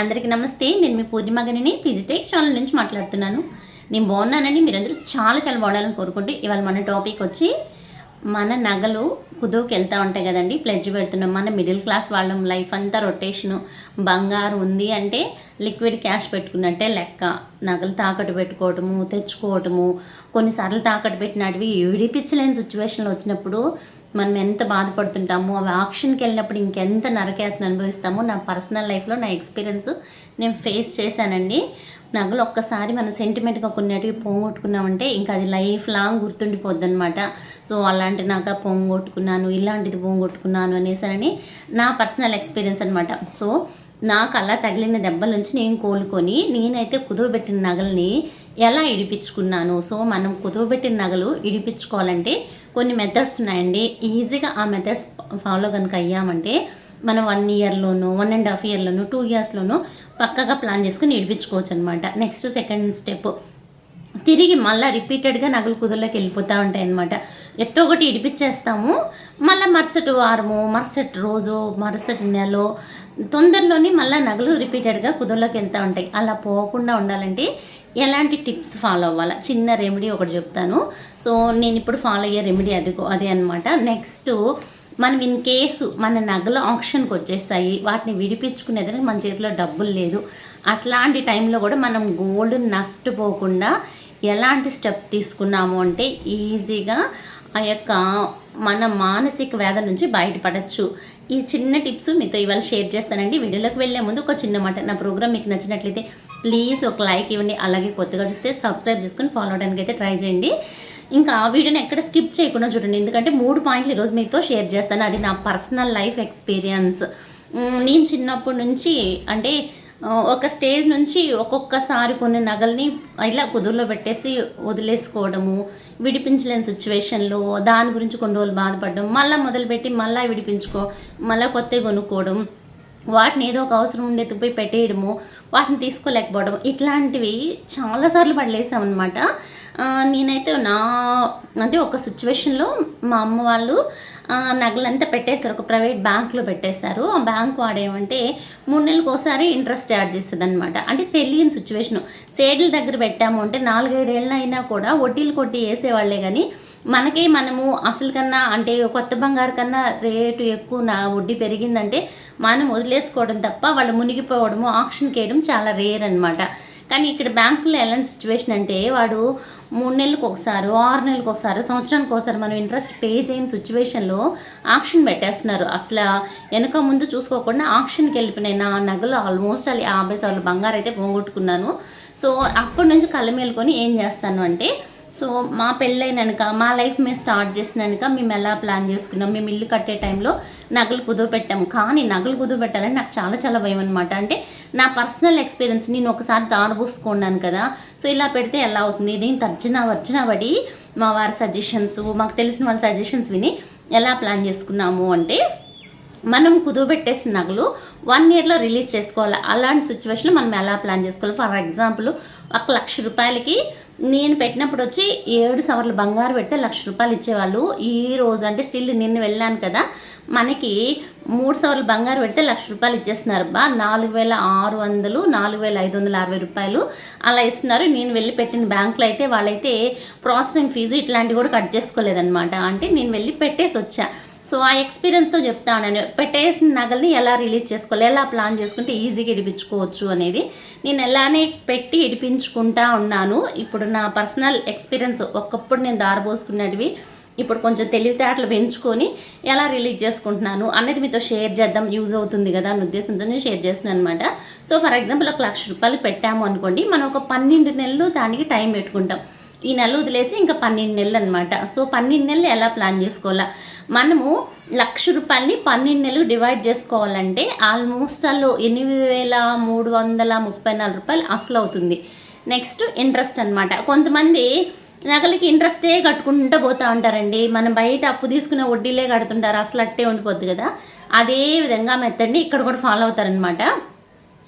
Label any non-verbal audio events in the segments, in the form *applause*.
అందరికీ నమస్తే. నేను మీ పూర్ణిమగనిని ఫిజిటెక్స్ ఛానల్ నుంచి మాట్లాడుతున్నాను. నేను బాగున్నానని మీరందరూ చాలా చాలా బాగుండాలని కోరుకుంటూ ఇవాళ మన టాపిక్ వచ్చి మన నగలు కుదువుకి వెళ్తూ ఉంటాయి కదండి ప్లెడ్జ్ పెడుతున్నాం. మన మిడిల్ క్లాస్ వాళ్ళం లైఫ్ అంతా రొటేషను బంగారు ఉంది అంటే లిక్విడ్ క్యాష్ పెట్టుకున్నట్టే లెక్క. నగలు తాకట్టు పెట్టుకోవటము తెచ్చుకోవటము కొన్నిసార్లు తాకట్టు పెట్టినటివి విడిపించలేని సిచ్యువేషన్లో వచ్చినప్పుడు మనం ఎంత బాధపడుతుంటాము అవి ఆక్షన్కి వెళ్ళినప్పుడు ఇంకెంత నరకేతను అనుభవిస్తామో నా పర్సనల్ లైఫ్లో నా ఎక్స్పీరియన్స్ నేను ఫేస్ చేశానండి. నగలు ఒక్కసారి మన సెంటిమెంట్గా కొన్నిటివి పోగొట్టుకున్నామంటే ఇంకా అది లైఫ్ లాంగ్ గుర్తుండిపోద్ది అనమాట సో అలాంటి నగ పొంగొట్టుకున్నాను ఇలాంటిది పోగొట్టుకున్నాను అనేసరని నా పర్సనల్ ఎక్స్పీరియన్స్ అనమాట సో నాకు అలా తగిలిన దెబ్బల నుంచి నేను కోలుకొని నేనైతే కుదువబెట్టిన నగల్ని ఎలా ఇడిపించుకున్నాను సో మనం కుదువబెట్టిన నగలు ఇడిపించుకోవాలంటే కొన్ని మెథడ్స్ ఉన్నాయండి. ఈజీగా ఆ మెథడ్స్ ఫాలో కనుక అయ్యామంటే మనం వన్ ఇయర్లోనూ వన్ అండ్ హాఫ్ ఇయర్లోనూ టూ ఇయర్స్లోనూ పక్కగా ప్లాన్ చేసుకుని నేర్పించుకోవచ్చు అనమాట నెక్స్ట్ సెకండ్ స్టెప్ తిరిగి మళ్ళీ రిపీటెడ్గా నగలు కుదుర్లోకి వెళ్ళిపోతూ ఉంటాయి అనమాట ఎట్టో ఒకటి ఇడిపించేస్తాము మళ్ళీ మరుసటి వారము మరుసటి రోజు మరుసటి నెల తొందరలోనే మళ్ళీ నగలు రిపీటెడ్గా కుదుర్లోకి వెళ్తూ ఉంటాయి. అలా పోకుండా ఉండాలంటే ఎలాంటి టిప్స్ ఫాలో అవ్వాలా? చిన్న రెమెడీ ఒకటి చెప్తాను. సో నేను ఇప్పుడు ఫాలో అయ్యే రెమెడీ అది అదే అనమాట నెక్స్ట్ మనం ఇన్ కేసు మన నగలు ఆప్షన్కి వచ్చేస్తాయి వాటిని విడిపించుకునేదని మన చేతిలో డబ్బులు లేదు. అట్లాంటి టైంలో కూడా మనం గోల్డ్ నష్టపోకుండా ఎలాంటి స్టెప్ తీసుకున్నాము అంటే ఈజీగా ఆ యొక్క మన మానసిక వేద నుంచి బయటపడచ్చు. ఈ చిన్న టిప్స్ మీతో ఇవాళ షేర్ చేస్తానండి. వీడియోలోకి వెళ్ళే ముందు ఒక చిన్న మాట. నా ప్రోగ్రామ్ మీకు నచ్చినట్లయితే ప్లీజ్ ఒక లైక్ ఇవ్వండి. అలాగే కొత్తగా చూస్తే సబ్స్క్రైబ్ చేసుకొని ఫాలో అవడానికి అయితే ట్రై చేయండి. ఇంకా ఆ వీడియోని ఎక్కడ స్కిప్ చేయకుండా చూడండి. ఎందుకంటే మూడు పాయింట్లు ఈరోజు మీతో షేర్ చేస్తాను. అది నా పర్సనల్ లైఫ్ ఎక్స్పీరియన్స్ నేను చిన్నప్పటి నుంచి అంటే ఒక స్టేజ్ నుంచి ఒక్కొక్కసారి కొన్ని నగల్ని ఇలా కుదురులో పెట్టేసి వదిలేసుకోవడము విడిపించలేని సిచ్యువేషన్లో దాని గురించి కొన్ని రోజులు బాధపడడం మళ్ళీ మొదలుపెట్టి మళ్ళీ విడిపించుకో మళ్ళీ కొత్తవి కొనుక్కోవడం వాటిని ఏదో ఒక అవసరం ఉండే పోయి పెట్టేయడము వాటిని తీసుకోలేకపోవడం ఇట్లాంటివి చాలాసార్లు పడలేసామన్నమాట. నేనైతే నా అంటే ఒక సిచ్యువేషన్లో మా అమ్మ వాళ్ళు నగలంతా పెట్టేశారు. ఒక ప్రైవేట్ బ్యాంక్లో పెట్టేశారు. ఆ బ్యాంక్ వాడేమంటే మూడు నెలలకు ఒకసారి ఇంట్రెస్ట్ యాడ్ చేస్తుంది అనమాట అంటే తెలియని సిచ్యువేషను సేడ్ల దగ్గర పెట్టాము అంటే నాలుగైదేళ్ళ అయినా కూడా వడ్డీలు కొట్టి వేసేవాళ్ళే కానీ మనకి మనము అసలు కన్నా అంటే కొత్త బంగారు కన్నా రేటు ఎక్కువ నా వడ్డీ పెరిగిందంటే మనం వదిలేసుకోవడం తప్ప వాళ్ళు మునిగిపోవడము ఆప్షన్కి వేయడం చాలా రేర్ అనమాట కానీ ఇక్కడ బ్యాంకులో ఎలాంటి సిచ్యువేషన్ అంటే వాడు మూడు నెలలకు ఒకసారి ఆరు నెలలకు ఒకసారి సంవత్సరానికి ఒకసారి మనం ఇంట్రెస్ట్ పే చేయని సిచ్యువేషన్లో ఆక్షన్ పెట్టేస్తున్నారు. అసలు వెనక ముందు చూసుకోకుండా ఆక్షన్కి వెళ్ళిపోయినాయి నా నగలు ఆల్మోస్ట్ అది యాభై సార్లు బంగారు అయితే పోగొట్టుకున్నాను. సో అప్పటి నుంచి కళ్ళ మేలుకొని ఏం చేస్తాను అంటే సో మా పెళ్ళైనాక మా లైఫ్ మేము స్టార్ట్ చేసినాక మేము ఎలా ప్లాన్ చేసుకున్నాం? మేము ఇల్లు కట్టే టైంలో నగలు కుదువ పెట్టాము. కానీ నగలు కుదువ పెట్టాలని నాకు చాలా చాలా భయం అనమాట అంటే నా పర్సనల్ ఎక్స్పీరియన్స్ నేను ఒకసారి దారబోసుకున్నాను కదా. సో ఇలా పెడితే ఎలా అవుతుంది? దీని తర్జన వర్జన పడి మా వారి సజెషన్స్ మాకు తెలిసిన వాళ్ళ సజెషన్స్ విని ఎలా ప్లాన్ చేసుకున్నాము అంటే మనం కుదువబెట్టేసిన నగలు వన్ ఇయర్లో రిలీజ్ చేసుకోవాలి. అలాంటి సిచ్యువేషన్లో మనం ఎలా ప్లాన్ చేసుకోవాలి? ఫర్ ఎగ్జాంపుల్ ఒక లక్ష రూపాయలకి నేను పెట్టినప్పుడు వచ్చి ఏడు సవర్లు బంగారు పెడితే లక్ష రూపాయలు ఇచ్చేవాళ్ళు. ఈ రోజు అంటే స్టిల్ నిన్న వెళ్ళాను కదా మనకి మూడు సవర్లు బంగారు పెడితే లక్ష రూపాయలు ఇచ్చేస్తున్నారు. బా నాలుగు వేల ఆరు వందలు నాలుగు వేల ఐదు వందల అరవై రూపాయలు అలా ఇస్తున్నారు. నేను వెళ్ళి పెట్టిన బ్యాంకులో అయితే వాళ్ళైతే ప్రాసెసింగ్ ఫీజు ఇట్లాంటివి కూడా కట్ చేసుకోలేదన్నమాట. అంటే నేను వెళ్ళి పెట్టేసి వచ్చా. సో ఆ ఎక్స్పీరియన్స్తో చెప్తాను నేను పెట్టేసిన నగల్ని ఎలా రిలీజ్ చేసుకోవాలి ఎలా ప్లాన్ చేసుకుంటే ఈజీగా ఇడిపించుకోవచ్చు అనేది నేను ఎలానే పెట్టి ఇడిపించుకుంటా ఉన్నాను. ఇప్పుడు నా పర్సనల్ ఎక్స్పీరియన్స్ ఒకప్పుడు నేను దారబోసుకున్నటివి ఇప్పుడు కొంచెం తెలివితేటలు పెంచుకొని ఎలా రిలీజ్ చేసుకుంటున్నాను అనేది మీతో షేర్ చేద్దాం. యూజ్ అవుతుంది కదా అన్న ఉద్దేశంతో నేను షేర్ చేస్తున్నాను అనమాట సో ఫర్ ఎగ్జాంపుల్ ఒక లక్ష రూపాయలు పెట్టాము అనుకోండి మనం ఒక పన్నెండు నెలలు దానికి టైం పెట్టుకుంటాం. ఈ నెల వదిలేసి ఇంకా పన్నెండు నెలలు అనమాట సో పన్నెండు నెలలు ఎలా ప్లాన్ చేసుకోవాలా? మనము లక్ష రూపాయలని పన్నెండు నెలలు డివైడ్ చేసుకోవాలంటే ఆల్మోస్ట్ అల్లు ఎనిమిది వేల మూడు వందల ముప్పై నాలుగు రూపాయలు అసలు అవుతుంది. నెక్స్ట్ ఇంట్రెస్ట్ అనమాట కొంతమంది నగలకి ఇంట్రెస్టే కట్టుకుంటూ పోతూ ఉంటారండి. మనం బయట అప్పు తీసుకునే వడ్డీలే కడుతుంటారు. అసలు అట్టే ఉండిపోద్ది కదా. అదే విధంగా మెత్తడ్ని ఇక్కడ కూడా ఫాలో అవుతారనమాట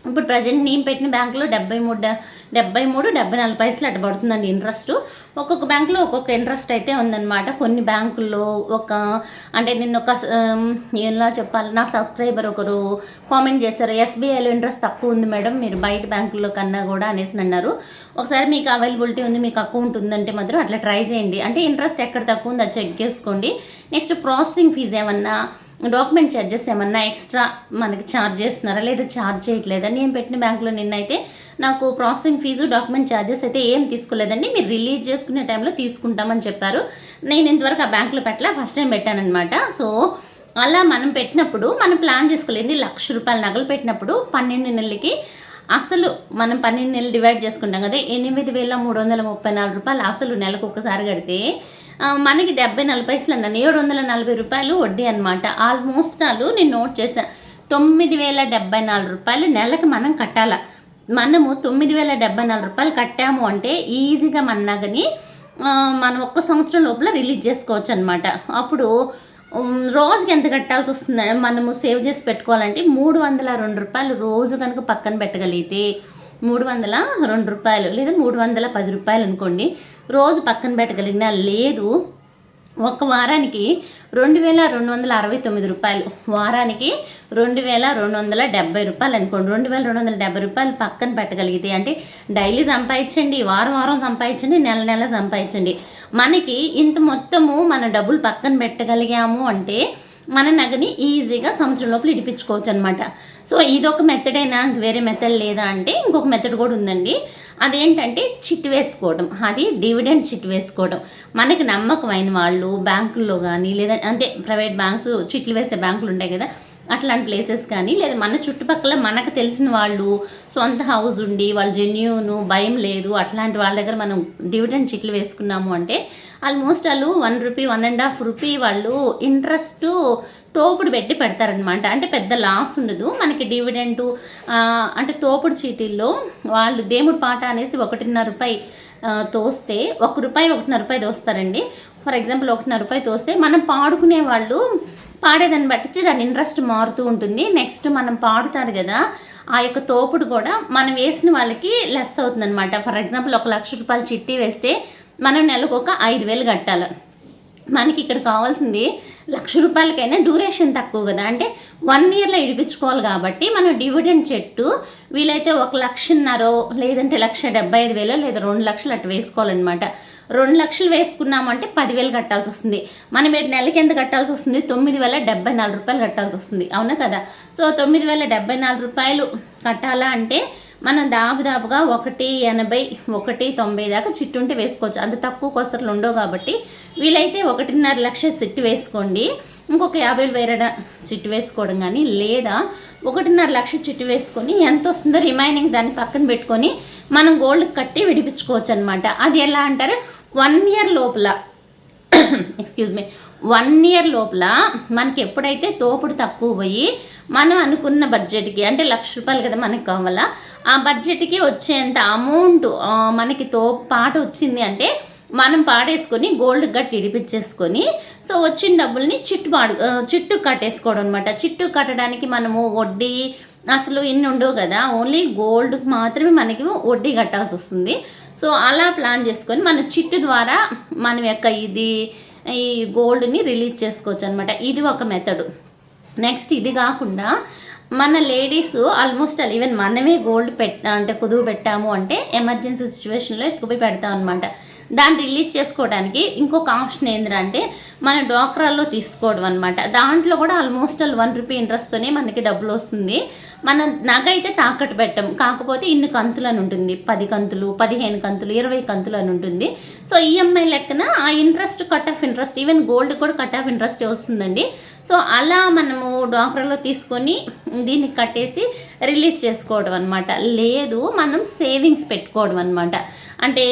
ఇప్పుడు ప్రజెంట్ నేను పెట్టిన బ్యాంకులో డెబ్బై మూడు డెబ్బై మూడు డెబ్బై నాలుగు పైసలు అట్ట పడుతుందండి ఇంట్రెస్ట్. ఒక్కొక్క బ్యాంకులో ఒక్కొక్క ఇంట్రెస్ట్ అయితే ఉందన్నమాట. కొన్ని బ్యాంకుల్లో ఒక అంటే నిన్న ఒక ఆమ్, ఎలా చెప్పాలి నా సబ్స్క్రైబర్ ఒకరు కామెంట్ చేశారు ఎస్బీఐలో ఇంట్రెస్ట్ తక్కువ ఉంది మేడం మీరు బయట బ్యాంకుల్లో కన్నా కూడా అనేసి అన్నారు ఒకసారి మీకు అవైలబిలిటీ ఉంది మీకు అకౌంట్ ఉందంటే మాత్రం అట్లా ట్రై చేయండి. అంటే ఇంట్రెస్ట్ ఎక్కడ తక్కువ ఉందో అది చెక్ చేసుకోండి. నెక్స్ట్ ప్రాసెసింగ్ ఫీజు ఏమన్నా డాక్యుమెంట్ ఛార్జెస్ ఏమన్నా ఎక్స్ట్రా మనకి ఛార్జ్ చేస్తున్నారా లేదా ఛార్జ్ చేయట్లేదా? నేను పెట్టిన బ్యాంకులో నిన్నైతే నాకు ప్రాసెసింగ్ ఫీజు డాక్యుమెంట్ ఛార్జెస్ అయితే ఏం తీసుకోలేదండి. మీరు రిలీజ్ చేసుకునే టైంలో తీసుకుంటామని చెప్పారు. నేను ఇంతవరకు ఆ బ్యాంకులో పెట్టలే ఫస్ట్ టైం పెట్టానమాట సో అలా మనం పెట్టినప్పుడు మనం ప్లాన్ చేసుకోలేదు లక్ష రూపాయల నగలు పెట్టినప్పుడు పన్నెండు నెలలకి అసలు మనం పన్నెండు నెలలు డివైడ్ చేసుకుంటాం కదా ఎనిమిది వేల మూడు వందల ముప్పై నాలుగు రూపాయలు అసలు నెలకు ఒకసారి కడితే మనకి డెబ్బై నలభై పైసలు అన్నాను ఏడు వందల నలభై రూపాయలు వడ్డీ అనమాట ఆల్మోస్ట్ వాళ్ళు నేను నోట్ చేశాను తొమ్మిది వేల డెబ్బై నాలుగు రూపాయలు నెలకు మనం కట్టాల? మనము తొమ్మిది వేల డెబ్బై నాలుగు రూపాయలు కట్టాము అంటే ఈజీగా మన నగని మనం ఒక్క సంవత్సరం లోపల రిలీజ్ చేసుకోవచ్చు అనమాట అప్పుడు రోజుకి ఎంత కట్టాల్సి వస్తుంది? మనము సేవ్ చేసి పెట్టుకోవాలంటే మూడు వందల రెండు రూపాయలు రోజు కనుక పక్కన పెట్టగలిగితే మూడు వందల రెండు రూపాయలు లేదా మూడు వందల పది రూపాయలు అనుకోండి. రోజు పక్కన పెట్టగలిగినా లేదు. ఒక వారానికి రెండు వేల రెండు వందల అరవై తొమ్మిది రూపాయలు. వారానికి రెండు వేల రెండు వందల డెబ్బై రూపాయలు అనుకోండి. రెండు వేల రెండు వందల డెబ్బై రూపాయలు పక్కన పెట్టగలిగితే అంటే డైలీ సంపాదించండి వారం వారం సంపాదించండి నెల నెల సంపాదించండి. మనకి ఇంత మొత్తము మన డబ్బులు పక్కన పెట్టగలిగాము అంటే మన నగని ఈజీగా సంవత్సరం లోపల ఇడిపించుకోవచ్చు అనమాట సో ఇదొక మెథడైనా వేరే మెథడ్ లేదా అంటే ఇంకొక మెథడ్ కూడా ఉందండి. అదేంటంటే చిట్ వేసుకోవడం. అది డివిడెండ్ చిట్ వేసుకోవడం. మనకి నమ్మకమైన వాళ్ళు బ్యాంకుల్లో కానీ లేదా అంటే ప్రైవేట్ బ్యాంక్స్ చిట్లు వేసే బ్యాంకులు ఉంటాయి కదా అట్లాంటి ప్లేసెస్ కానీ లేదా మన చుట్టుపక్కల మనకు తెలిసిన వాళ్ళు సొంత హౌస్ ఉండి వాళ్ళు జెన్యూను భయం లేదు అట్లాంటి వాళ్ళ దగ్గర మనం డివిడెండ్ చిట్లు వేసుకున్నాము అంటే ఆల్మోస్ట్ వాళ్ళు one rupee one and half rupee వాళ్ళు ఇంట్రెస్ట్ తోపుడు పెట్టి పెడతారనమాట అంటే పెద్ద లాస్ ఉండదు. మనకి డివిడెంట్ అంటే తోపుడు చీటీల్లో వాళ్ళు దేవుడు పాట అనేసి ఒకటిన్నర రూపాయి తోస్తే ఒక రూపాయి ఒకటిన్నర రూపాయి తోస్తారండి. ఫర్ ఎగ్జాంపుల్ ఒకటిన్నర రూపాయి తోస్తే మనం పాడుకునే వాళ్ళు పాడేదాన్ని బట్టి దాని ఇంట్రెస్ట్ మారుతూ ఉంటుంది. నెక్స్ట్ మనం పాడుతారు కదా ఆ యొక్క తోపుడు కూడా మనం వేసిన వాళ్ళకి లెస్ అవుతుంది అనమాట ఫర్ ఎగ్జాంపుల్ ఒక లక్ష రూపాయలు చిట్టి వేస్తే మనం నెలకు ఒక ఐదు వేలు కట్టాలి. మనకి ఇక్కడ కావాల్సింది లక్ష రూపాయలకైనా డ్యూరేషన్ తక్కువ కదా. అంటే వన్ ఇయర్లో ఇడిపించుకోవాలి కాబట్టి మనం డివిడెండ్ చెట్టు వీలైతే ఒక లక్షన్నరో లేదంటే లక్ష డెబ్బై ఐదు వేలో లేదా రెండు లక్షలు అటు వేసుకోవాలన్నమాట. రెండు లక్షలు వేసుకున్నామంటే పదివేలు కట్టాల్సి వస్తుంది. మనం ఏడు నెలకి ఎంత కట్టాల్సి వస్తుంది? తొమ్మిది వేల డెబ్బై నాలుగు రూపాయలు కట్టాల్సి వస్తుంది. అవునా కదా? సో తొమ్మిది వేల డెబ్బై నాలుగు రూపాయలు కట్టాలా అంటే మనం దాదాపుగా ఒకటి ఎనభై ఒకటి తొంభై దాకా చిట్టుంటే వేసుకోవచ్చు. అంత తక్కువ కొసరలు ఉండవు కాబట్టి వీలైతే ఒకటిన్నర లక్ష చిట్టు వేసుకోండి. ఇంకొక యాభై వేల చిట్టు వేసుకోవడం కానీ లేదా ఒకటిన్నర లక్ష చిట్టు వేసుకొని ఎంత వస్తుందో రిమైనింగ్ దాన్ని పక్కన పెట్టుకొని మనం గోల్డ్ కట్టి విడిపించుకోవచ్చు అనమాట అది ఎలా అంటారు? వన్ ఇయర్ లోపల *coughs* ఎక్స్క్యూజ్ మీ. వన్ ఇయర్ లోపల మనకి ఎప్పుడైతే తోపుడు తక్కువ పోయి మనం అనుకున్న బడ్జెట్కి అంటే లక్ష రూపాయలు కదా మనకి కావాలా? ఆ బడ్జెట్కి వచ్చేంత అమౌంట్ మనకి తో పాట వచ్చింది అంటే మనం పాడేసుకొని గోల్డ్ గట్టి ఇడిపించేసుకొని సో వచ్చిన డబ్బుల్ని చిట్టు పాడు చిట్టు కట్టేసుకోవడం అనమాట చిట్టు కట్టడానికి మనము వడ్డీ అసలు ఇన్ని ఉండవు కదా ఓన్లీ గోల్డ్కి మాత్రమే మనకి వడ్డీ కట్టాల్సి వస్తుంది. సో అలా ప్లాన్ చేసుకొని మన చిట్టు ద్వారా మనం యొక్క ఇది ఈ గోల్డ్ని రిలీజ్ చేసుకోవచ్చు అనమాట ఇది ఒక మెథడ్. నెక్స్ట్ ఇది కాకుండా మన లేడీస్ ఆల్మోస్ట్ ఆల్ ఈవెన్ మనమే గోల్డ్ పెట్ట అంటే కుదువు పెట్టాము అంటే ఎమర్జెన్సీ సిచ్యువేషన్లో ఎత్తుకుపోయి పెడతాం అనమాట దాన్ని రిలీజ్ చేసుకోవడానికి ఇంకొక ఆప్షన్ ఏంటంటే మన డోక్రాల్లో తీసుకోవడం అనమాట దాంట్లో కూడా ఆల్మోస్ట్ ఆల్ వన్ రూపీ ఇంట్రెస్ట్తోనే మనకి డబ్బులు వస్తుంది. మన నగ అయితే తాకట్టు పెట్టం. కాకపోతే ఇన్ని కంతులు అని ఉంటుంది. పది కంతులు పదిహేను కంతులు ఇరవై కంతులు అని ఉంటుంది. సో ఈఎంఐ లెక్కన ఆ interest cut off interest even gold కూడా కట్ ఆఫ్ ఇంట్రెస్ట్ వస్తుందండి. సో అలా మనము డాక్టర్లో తీసుకొని దీన్ని కట్టేసి రిలీజ్ చేసుకోవడం అనమాట లేదు మనం సేవింగ్స్ పెట్టుకోవడం అనమాట అంటే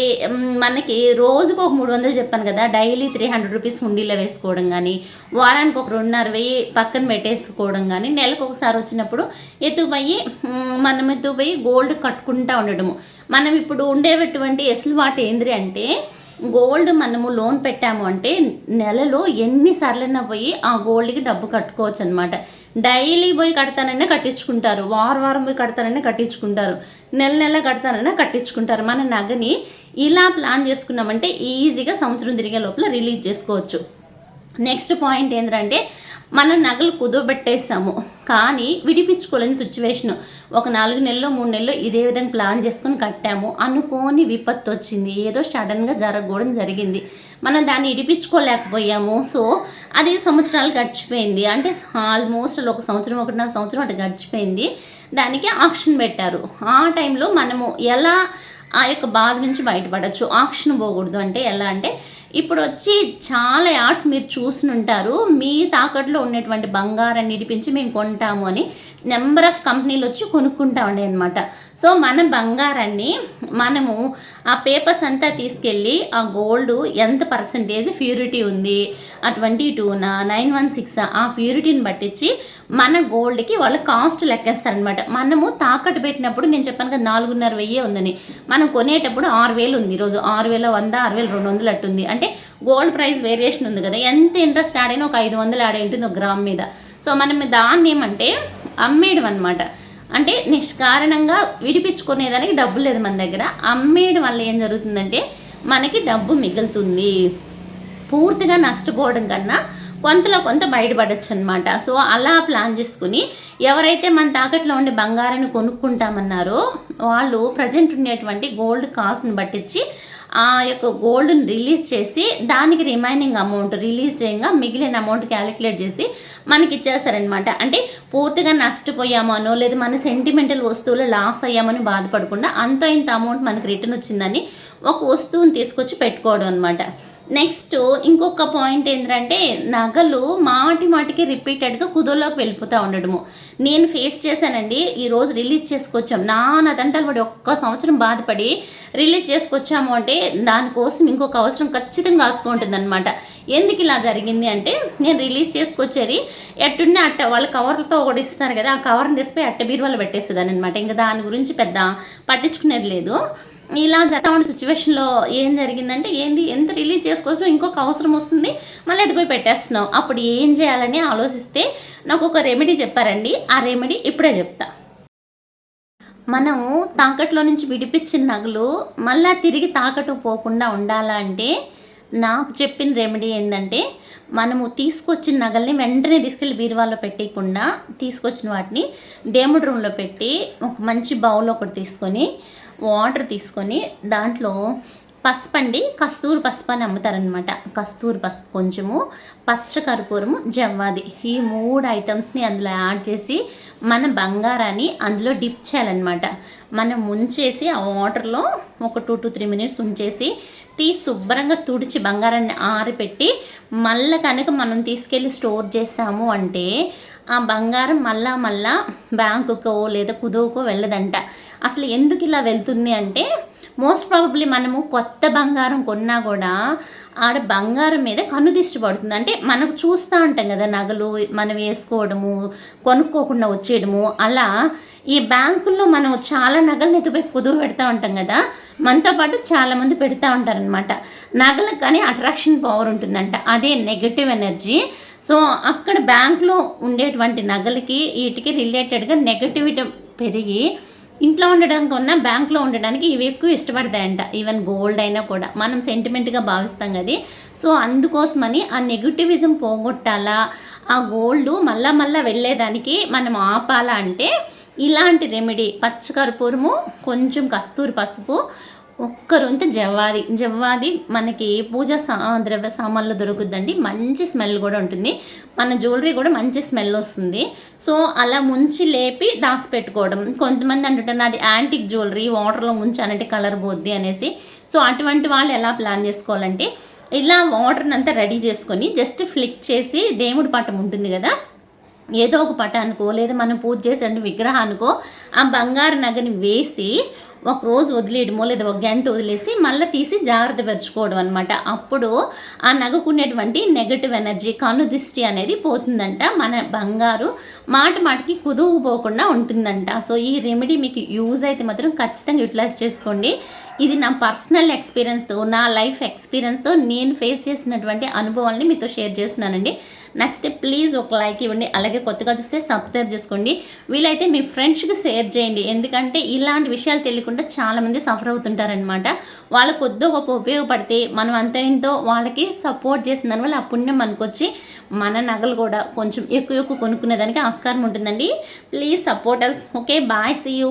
మనకి రోజుకు ఒక మూడు వందలు చెప్పాను కదా డైలీ త్రీ హండ్రెడ్ రూపీస్ హుండీలో వేసుకోవడం కానీ వారానికి ఒక రెండున్నర వెయ్యి పక్కన పెట్టేసుకోవడం కానీ నెలకు ఒకసారి వచ్చినప్పుడు ఎత్తుపోయి మనం ఎత్తుపోయి గోల్డ్ కట్టుకుంటా ఉండడము. మనం ఇప్పుడు ఉండేటువంటి ఎసులుబాటు ఏంద్రి అంటే గోల్డ్ మనము లోన్ పెట్టాము అంటే నెలలో ఎన్నిసార్లైనా పోయి ఆ గోల్డ్కి డబ్బు కట్టుకోవచ్చు అనమాట డైలీ పోయి కడతానైనా కట్టించుకుంటారు. వారం వారం పోయి కడతానైనా కట్టించుకుంటారు. నెల నెల కడతానైనా కట్టించుకుంటారు. మన నగని ఇలా ప్లాన్ చేసుకున్నామంటే ఈజీగా సంవత్సరం తిరిగే లోపల రిలీజ్ చేసుకోవచ్చు. నెక్స్ట్ పాయింట్ ఏంటంటే మనం నగలు కుదవబెట్టేస్తాము కానీ విడిపించుకోలేని సిచ్యువేషన్ ఒక నాలుగు నెలలు మూడు నెలలు ఇదే విధంగా ప్లాన్ చేసుకొని కట్టాము. అనుకోని విపత్తు వచ్చింది. ఏదో సడన్గా జరగకూడదు జరిగింది. మనం దాన్ని ఇడిపించుకోలేకపోయాము సో అది సంవత్సరాలు గడిచిపోయింది. అంటే ఆల్మోస్ట్ ఒక సంవత్సరం ఒకటిన్నర సంవత్సరం అటు గడిచిపోయింది. దానికి ఆక్షన్ పెట్టారు. ఆ టైంలో మనము ఎలా ఆ యొక్క బాధ నుంచి బయటపడచ్చు? ఆక్షన్ పోకూడదు అంటే ఎలా అంటే ఇప్పుడు వచ్చి చాలా యాడ్స్ మీరు చూసునుంటారు. మీ తాకట్లో ఉన్నటువంటి బంగారాన్ని ఇడిపించి మేము కొంటాము అని నెంబర్ ఆఫ్ కంపెనీలు వచ్చి కొనుక్కుంటా ఉండే అనమాట సో మన బంగారాన్ని మనము ఆ పేపర్స్ అంతా తీసుకెళ్ళి ఆ గోల్డ్ ఎంత పర్సంటేజ్ ప్యూరిటీ ఉంది? ఆ ట్వంటీ టూనా? Nine one six? ఆ ప్యూరిటీని పట్టించి మన గోల్డ్కి వాళ్ళు కాస్ట్ లెక్కేస్తారనమాట మనము తాకట్టు పెట్టినప్పుడు నేను చెప్పాను కదా నాలుగున్నర వెయ్యే ఉందని. మనం కొనేటప్పుడు ఆరు వేలు ఉంది ఈరోజు. ఆరు వేల వంద ఆరు వేల రెండు వందలు అట్టుంది. అంటే గోల్డ్ ప్రైస్ వేరియేషన్ ఉంది కదా. ఎంత ఇంట్రెస్ట్ ఆడైనా ఒక ఐదు వందలు ఆడే ఉంటుంది ఒక గ్రామ్ మీద. సో మనం దాన్ని ఏమంటే అమ్మేయడం అనమాట అంటే నిష్కారణంగా విడిపించుకునేదానికి డబ్బు లేదు మన దగ్గర. అమ్మేయడం వల్ల ఏం జరుగుతుందంటే మనకి డబ్బు మిగులుతుంది. పూర్తిగా నష్టపోవడం కన్నా కొంతలో కొంత బయటపడచ్చు అనమాట సో అలా ప్లాన్ చేసుకుని ఎవరైతే మన తాకట్లో ఉండే బంగారాన్ని కొనుక్కుంటామన్నారో వాళ్ళు ప్రజెంట్ ఉండేటువంటి గోల్డ్ కాస్ట్ని పట్టించి ఆ యొక్క గోల్డ్ని రిలీజ్ చేసి దానికి రిమైనింగ్ అమౌంట్ రిలీజ్ చేయంగా మిగిలిన అమౌంట్ క్యాలిక్యులేట్ చేసి మనకి ఇచ్చేస్తారనమాట అంటే పూర్తిగా నష్టపోయామనో లేదా మన సెంటిమెంటల్ వస్తువులు లాస్ అయ్యామని బాధపడకుండా అంత ఇంత అమౌంట్ మనకి రిటర్న్ వచ్చిందని ఒక వస్తువుని తీసుకొచ్చి పెట్టుకోవడం అనమాట నెక్స్ట్ ఇంకొక పాయింట్ ఏంటంటే నగలు మాటి మాటికి రిపీటెడ్గా కుదోలోకి వెళ్ళిపోతూ ఉండడము. నేను ఫేస్ చేశానండి ఈరోజు రిలీజ్ చేసుకొచ్చాం. నాన్న దంటలు పడి ఒక్క సంవత్సరం బాధపడి రిలీజ్ చేసుకొచ్చాము అంటే దానికోసం ఇంకొక అవసరం ఖచ్చితంగా కాసుకుంటుంది అనమాట ఎందుకు ఇలా జరిగింది అంటే నేను రిలీజ్ చేసుకొచ్చేది ఎట్టున్న అట్ట వాళ్ళ కవర్లతో కూడా ఇస్తారు కదా ఆ కవర్ని తీసిపోయి అట్ట బీరువాళ్ళు పెట్టేసేదాన్ని అనమాట ఇంకా దాని గురించి పెద్ద పట్టించుకునేది లేదు. ఇలా జరుగుతున్న సిచ్యువేషన్లో ఏం జరిగిందంటే ఏంది ఎంత రిలీజ్ చేసుకోవచ్చు ఇంకొక అవసరం వస్తుంది మళ్ళీ అది పోయి పెట్టేస్తున్నావు అప్పుడు ఏం చేయాలని ఆలోచిస్తే నాకు ఒక రెమెడీ చెప్పారండి. ఆ రెమెడీ ఇప్పుడే చెప్తా. మనము తాకట్లో నుంచి విడిపించిన నగలు మళ్ళా తిరిగి తాకట్టు పోకుండా ఉండాలంటే నాకు చెప్పిన రెమెడీ ఏంటంటే మనము తీసుకొచ్చిన నగల్ని వెంటనే తీసుకెళ్ళి బీరువాలో పెట్టేయకుండా తీసుకొచ్చిన వాటిని దేవుడి రూమ్లో పెట్టి ఒక మంచి బౌల్ ఒకటి తీసుకొని వాటర్ తీసుకొని దాంట్లో పసుపు అండి కస్తూరి పసుపు అని అమ్ముతారనమాట కస్తూరి పసుపు కొంచెము పచ్చకర్పూరము జవ్వాది. ఈ మూడు ఐటమ్స్ని అందులో యాడ్ చేసి మన బంగారాన్ని అందులో డిప్ చేయాలన్నమాట. మనం ముంచేసి ఆ వాటర్లో ఒక టూ టు త్రీ మినిట్స్ ఉంచేసి తీసి శుభ్రంగా తుడిచి బంగారాన్ని ఆరిపెట్టి మళ్ళీ కనుక మనం తీసుకెళ్ళి స్టోర్ చేసాము అంటే ఆ బంగారం మళ్ళా మళ్ళా బ్యాంకుకో లేదా కుదువుకో వెళ్ళదంట. అసలు ఎందుకు ఇలా వెళ్తుంది అంటే మోస్ట్ ప్రాబబ్లీ మనము కొత్త బంగారం కొన్నా కూడా ఆడ బంగారం మీద కన్ను దిష్టి పడుతుంది. అంటే మనకు చూస్తూ ఉంటాం కదా నగలు మనం వేసుకోవడము కొనుక్కోకుండా వచ్చేయడము అలా ఈ బ్యాంకుల్లో మనం చాలా నగలు ఎత్తుపోయి కుదువు పెడతా ఉంటాం కదా మనతో పాటు చాలామంది పెడతా ఉంటారనమాట నగలకు కానీ అట్రాక్షన్ పవర్ ఉంటుందంట. అదే నెగటివ్ ఎనర్జీ సో అక్కడ బ్యాంక్లో ఉండేటువంటి నగలకి వీటికి రిలేటెడ్గా నెగటివిటీ పెరిగి ఇంట్లో ఉండడం కన్నా బ్యాంక్లో ఉండడానికి ఇవి ఎక్కువ ఇష్టపడతాయంట. ఈవెన్ గోల్డ్ అయినా కూడా. మనం సెంటిమెంట్గా భావిస్తాం కదా సో అందుకోసమని ఆ నెగిటివిజం పోగొట్టాలా ఆ గోల్డ్ మళ్ళా మళ్ళా వెళ్ళేదానికి మనం ఆపాలా అంటే ఇలాంటి రెమెడీ పచ్చకర్పూరము కొంచెం కస్తూరి పసుపు ఒక్కరొంత జవ్వాది. జవ్వాది మనకి పూజ సా ద్రవ్య సామాన్లు దొరుకుద్దండి. మంచి స్మెల్ కూడా ఉంటుంది. మన జ్యువెలరీ కూడా మంచి స్మెల్ వస్తుంది. సో అలా ముంచి లేపి దాచిపెట్టుకోవడం. కొంతమంది అంటుంటారు అది యాంటిక్ జ్యువెలరీ వాటర్లో ముంచి అన్నట్టు కలర్ పోద్ది అనేసి. సో అటువంటి వాళ్ళు ఎలా ప్లాన్ చేసుకోవాలంటే ఇలా వాటర్ని అంతా రెడీ చేసుకొని జస్ట్ ఫ్లిక్ చేసి దేవుడి పట్టం ఉంటుంది కదా ఏదో ఒక పటానికో లేదా మనం పూజ చేసే విగ్రహానికో ఆ బంగారు నగని వేసి ఒక రోజు వదిలేయడమో లేదా ఒక గంట వదిలేసి మళ్ళీ తీసి జాగ్రత్త పరచుకోవడం అనమాట అప్పుడు ఆ నగకునేటువంటి నెగటివ్ ఎనర్జీ కను దిష్టి అనేది పోతుందంట. మన బంగారు మాట మాటకి కుదువు పోకుండా ఉంటుందంట. సో ఈ రెమెడీ మీకు యూజ్ అయితే మాత్రం ఖచ్చితంగా యూటిలైజ్ చేసుకోండి. ఇది నా పర్సనల్ ఎక్స్పీరియన్స్తో నా లైఫ్ ఎక్స్పీరియన్స్తో నేను ఫేస్ చేసినటువంటి అనుభవాల్ని మీతో షేర్ చేస్తున్నానండి. నచ్చితే ప్లీజ్ ఒక లైక్ ఇవ్వండి అలాగే కొత్తగా చూస్తే సబ్స్క్రైబ్ చేసుకోండి. వీలైతే మీ ఫ్రెండ్స్కి షేర్ చేయండి. ఎందుకంటే ఇలాంటి విషయాలు తెలియకుండా చాలామంది సఫర్ అవుతుంటారనమాట వాళ్ళకు కొద్దిగా గొప్ప ఉపయోగపడితే మనం అంత ఎంతో వాళ్ళకి సపోర్ట్ చేసిన దానివల్ల ఆ పుణ్యం మనకొచ్చి మన నగలు కూడా కొంచెం ఎక్కువ ఎక్కువ కొనుక్కునేదానికి ఆస్కారం ఉంటుందండి. Please support us okay bye see you